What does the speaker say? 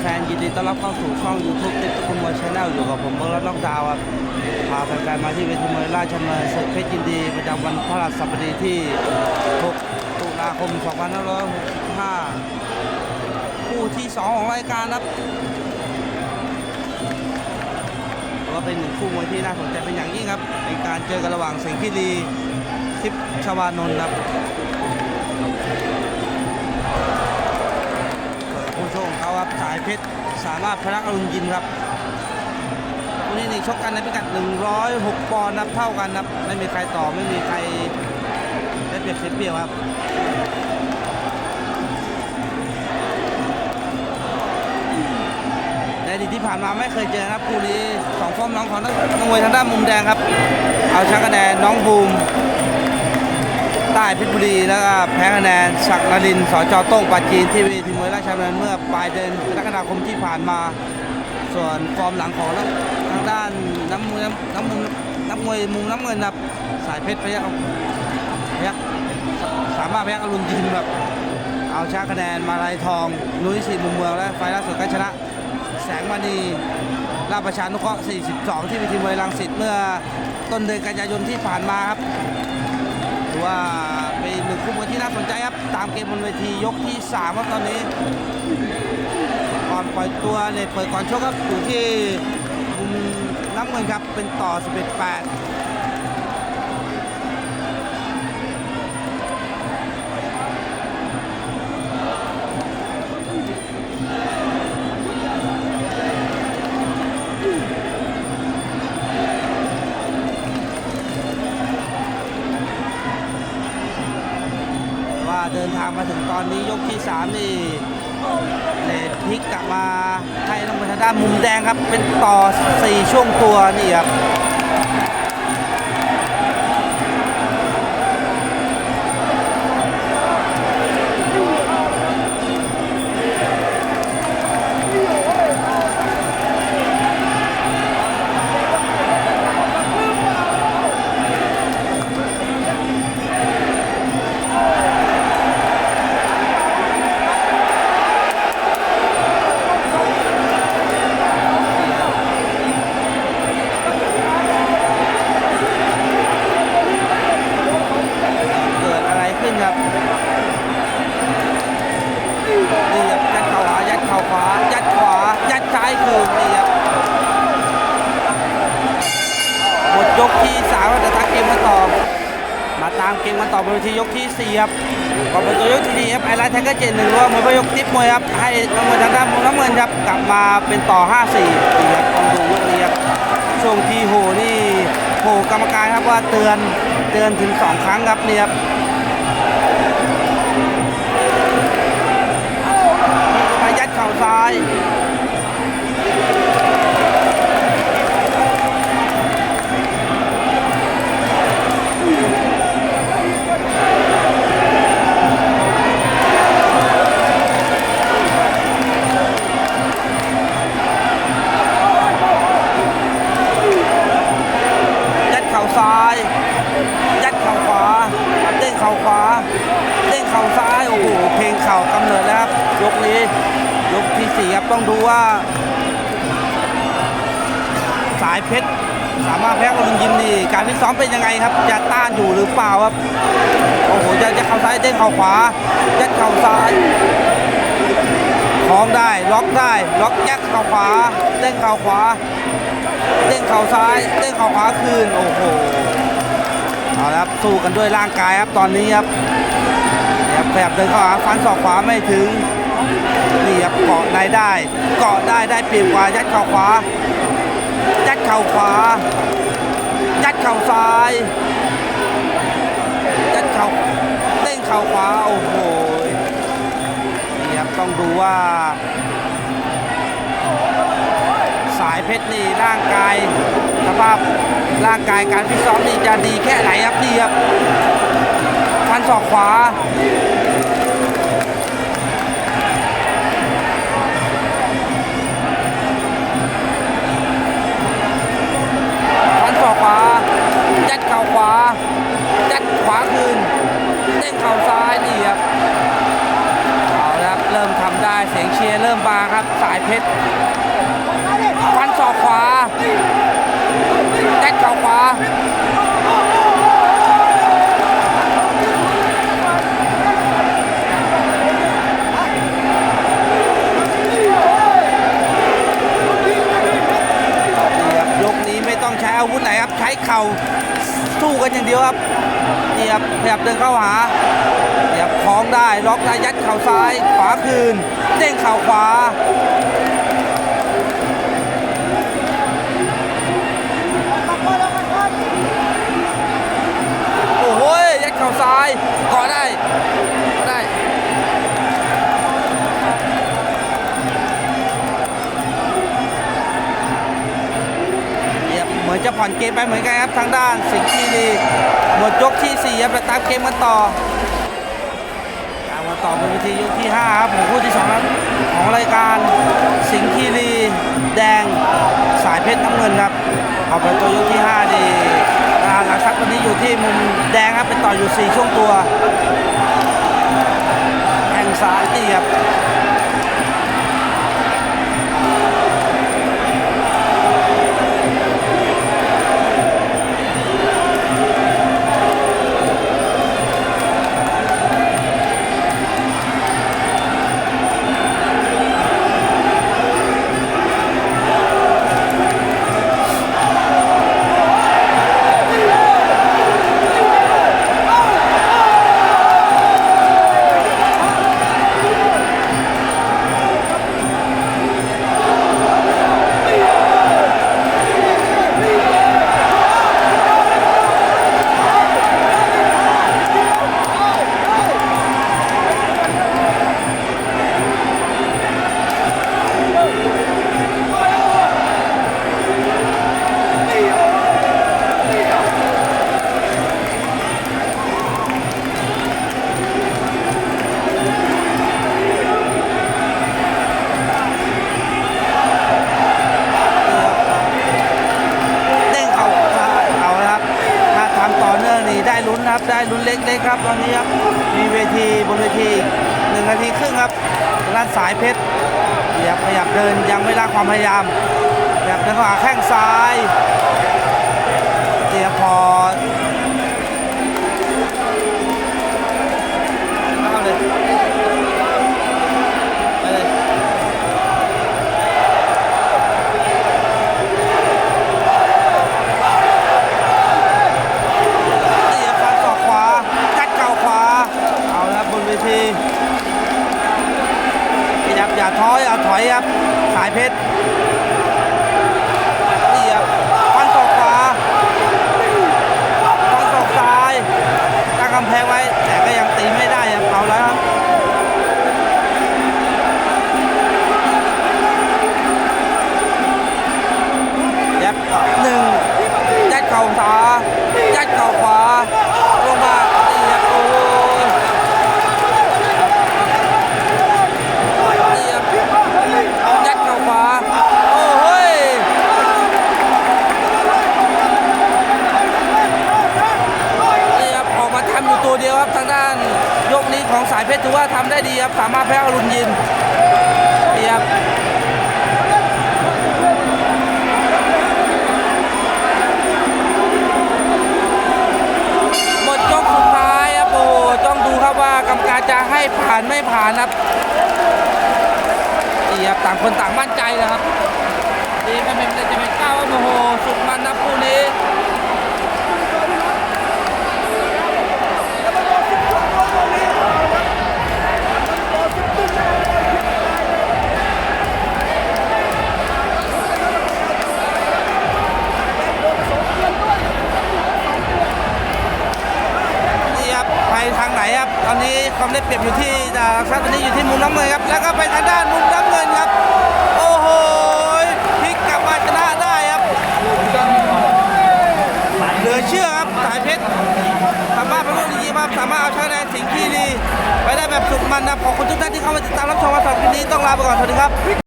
แฟนๆยินดีต้อนรับเข้าสู่ช่อง YouTube ติ๊กตุ๊กมวยชาแนลอยู่กับผมเบิร์ดล็อกดาวครับพาแฟนๆมาที่เวทีมวยราชดำเนินศึกเพชรยินดีประจำวันพฤหัสบดีที่ 6 ตุลาคม 2565 คู่ที่ 2 ของรายการครับก็เป็นหนึ่งคู่มวยที่น่าสนใจเป็นอย่างยิ่งครับเป็นการเจอกันระหว่างเสงพิรีทิพย์ชวานนท์ครับ ผู้ชมเขาครับสายเพชรสามารถพลักอรุณยินครับวันนี้นี่ชกกันในพิกัด 106 ปอนด์นับเท่ากันครับไม่มีใครต่อไม่มีใครได้เปรียบเสียเปรียบครับในอดีตที่ผ่านมาไม่เคยเจอครับคู่นี้สองฟอร์มน้องของนักนักมวยทางด้านมุมแดงครับ เอาชนะคะแนนน้องบูม ใต้เพชรบุรีแล้วก็แพ้คะแนนศักดิ์นรินทร์สจโต้งปาจีนที่เวทีมวยราชดำเนินเมื่อปลายเดือนกรกฎาคมที่ผ่านมา ส่วนฟอร์มหลังของทางด้านน้ำมวยน้ำมุมน้ำมวยมุมน้ำเงินครับสายเพชรพยักพยักสามารถพยักอรุณยินแบบเอาชนะคะแนนมาลายทองนุ้ยสีมุมเมืองและไฟล่าสุดก็ชนะ แสงมณีราชประชานุเคราะห์ 42 ที่เวทีมวยรังสิตเมื่อต้นเดือนกันยายนที่ผ่านมาครับ ถือว่าเป็นหนึ่งคู่มวยที่น่าสนใจครับ ตามเกมบนเวทียกที่3ครับตอนนี้ก่อนปล่อยตัวเลยเปิดก่อนชกครับอยู่ที่มุมน้ำเงินครับเป็นต่อ 11 8างมาถึงตอนนี้ยกที่ 3 นี่เลดพลิกกลับมาให้ลงไปทางด้านมุมแดงครับ เป็นต่อ 4 ช่วงตัวนี่ครับ ยัดซ้ายคืนนี่ครับหมดยกที่สามเราจะทักเกมมาต่อ มาตามเกมกันต่อบนเวทียกที่สี่ครับก่อนเป็นตัวยกที่สี่ครับไอไลท์แท็กเกอร์เจ็ดหนึ่งรวมมวยพยกทิปมวยครับให้น้ำเงินทางด้านมุมน้ำเงินครับกลับมาเป็นต่อ5 4นี่ครับต้องดูยกนี้ครับช่วงที่โหนี่โหกรรมการครับว่าเตือนเตือนถึง2ครั้งครับนี่ครับไปยัดเข่าซ้าย สี่ครับต้องดูว่า สายเพชรสามารถแพ้กรุงยิมนี่การฟิตซ้อมเป็นยังไงครับจะต้านอยู่หรือเปล่าครับโอ้โหจะจะเข่าซ้ายเด้งเข่าขวายัดเข่าซ้ายคล้องได้ล็อกได้ล็อกยัดเข่าขวาเด้งเข่าขวาเด้งเข่าซ้ายเด้งเข่าขวาคืนโอ้โหเอาละครับสู้กันด้วยร่างกายครับตอนนี้ครับเนี่ยบแบบเดินเข้าหาฟันศอกขวาไม่ถึงนี่ครับเกาะใน ได้ เกาะได้ได้เปรียบกว่ายัดเข่าขวา ยัดเข่าขวา ยัดเข่าซ้าย ยัดเข่าเด้งเข่าขวาโอ้โหนี่ครับต้องดูว่า สายเพชรนี่ร่างกายสภาพร่างกายการฟิตซ้อมนี่จะดีแค่ไหนครับนี่ครับฟันศอกขวา นศอกขวายัดเข่าขวายัดขวาคืนเด้งเข่าซ้ายนี่ครับเอาครับเริ่มทำได้เสียงเชียร์เริ่มบาครับสายเพชรฟันศอกขวาแจ็คเข่าขวา ดียวครับนี่ครับขยับเดินเข้าหาขยับคล้องได้ล็อกได้ยัดเข่าซ้าย ขวาคืนเด้งเข่าขวาโอ้โหยัดเข่าซ้ายก่อได้ มือนจะผ่อนเกมไปเหมือนกันครับทางด้านสิงห์คีรีหมดยกที่4ครับไปตามเกมกันต่อตามกันต่อบนเวทียกที่5ครับของคู่ที่2นั้นของรายการสิงห์คีรีแดงสายเพชรน้ำเงินครับเอาไปตัวยกที่5ดีอ่าหลังชักวันนี้อยู่ที่มุมแดงครับเป็นต่ออยู่ 4 ช่วงตัวแข่งซ้ายนี่ครับ เล็กครับตอนนี้ครับมีเวทีบนเวทีหนึ่งนาทีครึ่งครับด้านสายเพชรขยับขยับเดินยังไม่ละความพยายามขยับเดินเข้าหาแข้งซ้ายเตียพอ ละครับบนเวทีขยับอย่าท้อยอย่าถอยครับ สายเพชร ว่าทำได้ดีครับสามารถแพ้อรุณยินนี่ครับหมดยกสุดท้ายครับโอ้โหต้องดูครับว่ากรรมการจะให้ผ่านไม่ผ่านครับนี่ครับต่างคนต่างมั่นใจนะครับดีไม่เป็นจะเป็นก้าวโอ้โหสุดมันนะคู่นี้ครับไปทางไหนครับ ตอนนี้ความได้เปรียบอยู่ที่ดาราครับตอนนี้อยู่ ที่มุมน้ำเงินครับ แล้วก็ไปทางด้านมุมน้ำเงินครับ โอ้โหพลิกกลับมาชนะได้ครับเหลือเชื่อครับสายเพชรสามารถเป็นลูกดีมากสามารถเอาชนะแสิงห์คีรีไปได้แบบสุดมันนะขอบคุณทุกท่านที่เข้ามาติดตามรับชมมาสำหรับคลิปนี้ต้องลาไปก่อนสวัสดีครับ